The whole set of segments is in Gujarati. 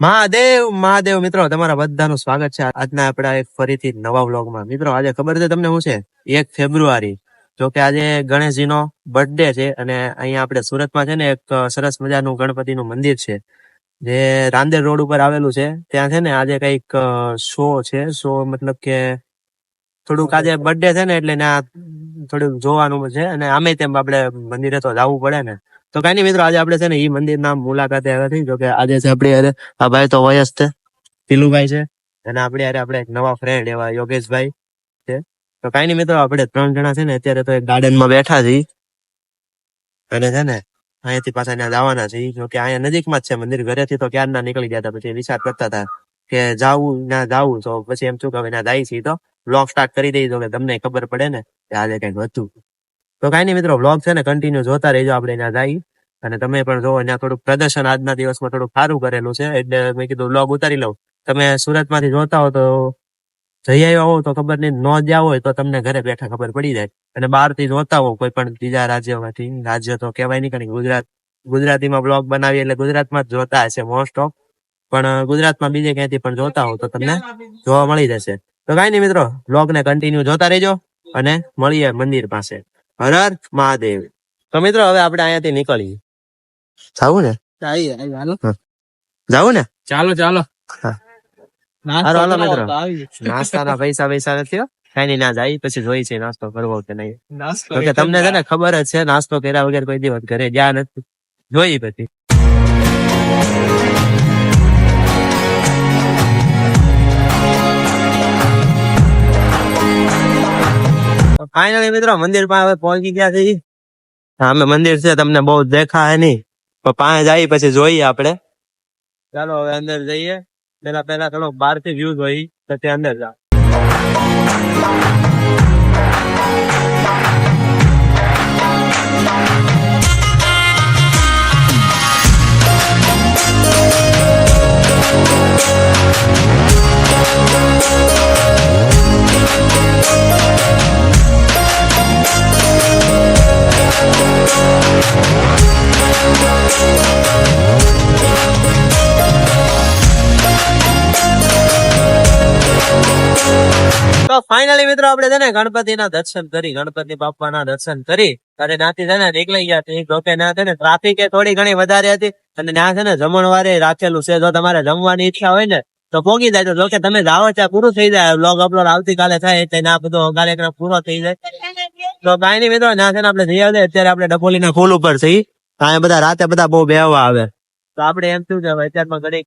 મહાદેવ મહાદેવ મિત્રો, તમારા બધાનું સ્વાગત છે. આજના આપણા એક ફરીથી નવા વ્લોગમાં. મિત્રો, આજે ખબર છે તમને શું છે? એક ફેબ્રુઆરી. જો કે આજે ગણેશજીનો બર્થડે છે અને અહીંયા આપણે સુરતમાં છે ને એક સરસ મજાનું ગણપતિનું મંદિર છે. જે રાંદેર રોડ ઉપર આવેલું છે. ત્યાં છે ને આજે કંઈક શો છે. શો મતલબ કે થોડુંક આજે બર્થડે છે ને એટલે ત્યાં થોડુંક જોવાનું છે અને આમે તેમ આપણે મંદિરે તો જવું પડે ને. તો કઈ નહીં મિત્રો, આજે આપણે છે ને એ મંદિર ના મુલાકાતે આવ્યા છીએ. જોકે આજે છે આપણી અરે આ ભાઈ તો વયસ છે, પીલુભાઈ છે, અને આપણે અરે આપણે એક નવા ફ્રેન્ડ એવા યોગેશભાઈ છે. તો કઈ નહીં મિત્રો, આપણે ત્રણ જણા છે ને અત્યારે તો એક ગાર્ડનમાં બેઠા છીએ. અને છે ને અહીંયાથી પાછા ત્યાં જવાના છે જો કે અહીંયા નજીકમાં જ છે મંદિર. ઘરેથી તો ક્યારના નીકળી ગયા હતા, પછી વિચાર કરતા હતા કે જાવું, ના જાવું. તો પછી એમ શું કે ત્યાં જાય છે તો બ્લોગ સ્ટાર્ટ કરી દઈ તો કે તમને ખબર પડે ને કે આજે કંઈક હતું. તો કઈ નહીં મિત્રો વ્લોગ છે ને કન્ટિન્યુ જોતા રહેજો, આપણે ત્યાં જઈ અને તમે પણ જોવો ત્યાં થોડુંક પ્રદર્શન આજના દિવસમાં થોડુંક સારું કરેલું છે, એટલે મેં કીધું વ્લોગ ઉતારી લઉં. તમે સુરતમાંથી જોતા હો તો જઈ આવ્યા હો તો ખબર નહીં, ન જ્યાં હોય તો તમને ઘરે બેઠા ખબર પડી જાય. અને બહારથી જોતા હો કોઈ પણ બીજા રાજ્યમાંથી, રાજ્ય તો કહેવાય નહીં, કારણ ગુજરાત, ગુજરાતીમાં બ્લોગ બનાવીએ એટલે ગુજરાતમાં જ જોતા હશે મોસ્ટ ઓફ પણ ગુજરાતમાં બીજે ક્યાંથી પણ જોતા હો તો તમને જોવા મળી જશે. તો કઈ નહીં મિત્રો બ્લોગ ને કન્ટિન્યુ જોતા રહેજો અને મળીએ મંદિર પાસે. હર હર મહાદેવ. તો મિત્રો હવે આપણે અહીંયાથી નીકળીએ. જાવું ને? જાવું ને? ચાલો ચાલો. હાલો, મિત્રો. નાસ્તાના પૈસા પૈસા નથી. કઈ નહીં ના જાય પછી જોઈ છે નાસ્તો કરવો કે નહીં. કે તમને છે ને ખબર જ છે નાસ્તો કર્યા વગર કોઈ દિવસ ઘરે ગયા નથી. જોઈ પછી. ફાઇનલી મિત્રો, મંદિર પાસે પહોંચી ગયા છે સામે મંદિર છે, તમને બહુ દેખાય નહીં. પણ પાસે જઈએ પછી જોઈએ આપણે. ચાલો હવે અંદર જઈએ. પેલા પેલા થોડો બહારથી વ્યૂ જોઈ પછી અંદર જાઓ. ફાઇનલી મિત્રો આપણે છે ને ગણપતિના દર્શન કરી, ગણપતિ બાપાના દર્શન કરી. અને નાથી છે ને નીકળી ગયા. હતી જો કે ત્યાં છે ને ટ્રાફિક થોડી ઘણી વધારે હતી. અને ના છે ને જમણવારે રાખેલું છે. જો તમારે જમવાની ઈચ્છા હોય ને, તો પોગી જાય. જો કે તમે જાઓ ત્યાં પૂરું થઈ જાય. બ્લોગ અપલોડ આવતીકાલે થાય એટલે ના બધો કાર્યક્રમ પૂરો થઈ જાય. તો કાંઈ નહીં મિત્રો ના છે ને આપણે જઈ આવે અત્યારે આપણે ડબોલીના ફૂલ ઉપર છીએ. અહીંયા બધા રાતે બધા બહુ બેહવા આવે. તો આપણે એમ શું છે અત્યારમાં ઘડીક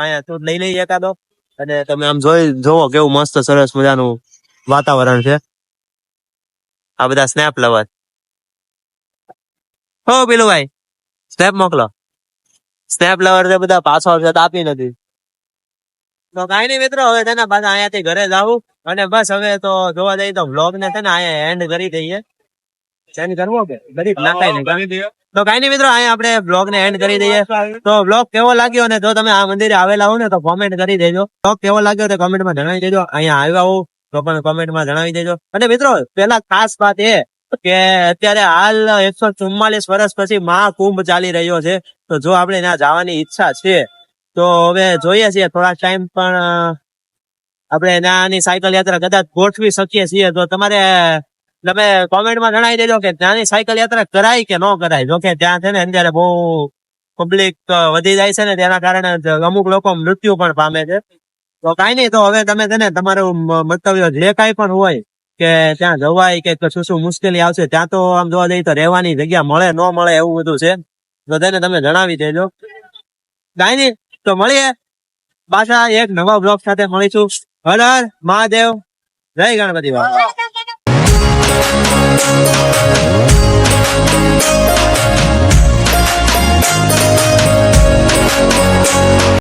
અહીંયા શું લઈ લઈએ એકાદો. અને તમે આમ જોઈ, જોવો કેવું મસ્ત સરસ મજાનું વાતાવરણ છે. આ બધા સ્નેપ લવર હો પેલું ભાઈ સ્નેપ મોકલો. સ્નેપ લવર છે બધા પાછો છે આપી નથી. તો કઈ નઈ મિત્રો, હવે તેના પાછા અહીંયાથી ઘરે જાવું અને બસ હવે તો જોવા જઈએ તો વ્લોગ ને છે અહીંયા એન્ડ કરી દઈએ. એન્ડ કરવો કે? ગરીબ? નાખાય નહીં. તો કઈ નહીં મિત્રો અહીંયા આપણે બ્લોગ ને એન્ડ કરી દઈએ. તો બ્લોગ કેવો લાગ્યો ને જો તમે આ મંદિરે આવેલા હો ને તો કોમેન્ટ કરી દેજો. બ્લોગ કેવો લાગ્યો તો કોમેન્ટમાં જણાવી દેજો. અહીંયા આવ્યા હો તો પણ કોમેન્ટમાં જણાવી દેજો. અને મિત્રો પેલા ખાસ વાત એ કે અત્યારે હાલ એકસો ચુમ્માલીસ વર્ષ પછી મહાકુંભ ચાલી રહ્યો છે. તો જો આપણે ત્યાં જવાની ઈચ્છા છે તો હવે જોઈએ છીએ થોડા ટાઈમ પણ આપણે ત્યાંની સાયકલ યાત્રા કદાચ ગોઠવી શકીએ છીએ. તો તમારે તમે કોમેન્ટમાં જણાવી દેજો કે ત્યાંની સાયકલ યાત્રા કરાય કે ન કરાય. જોકે ત્યાં છે ને અત્યારે બહુ પબ્લિક વધી જાય છે ને તેના કારણે અમુક લોકો મૃત્યુ પણ પામે છે. તો કાંઈ નહીં, તો હવે તમે છે ને તમારું મંતવ્ય જે કાંઈ પણ હોય કે ત્યાં જવાય કે શું શું મુશ્કેલી આવશે, ત્યાં તો આમ જોવા જઈએ તો રહેવાની જગ્યા મળે, ન મળે એવું બધું છે. તો તેને તમે જણાવી દેજો. કાંઈ નહીં, તો મળીએ. પાછા એક નવા બ્લોગ સાથે મળીશું. હર હર મહાદેવ. જય ગણપતિ We'll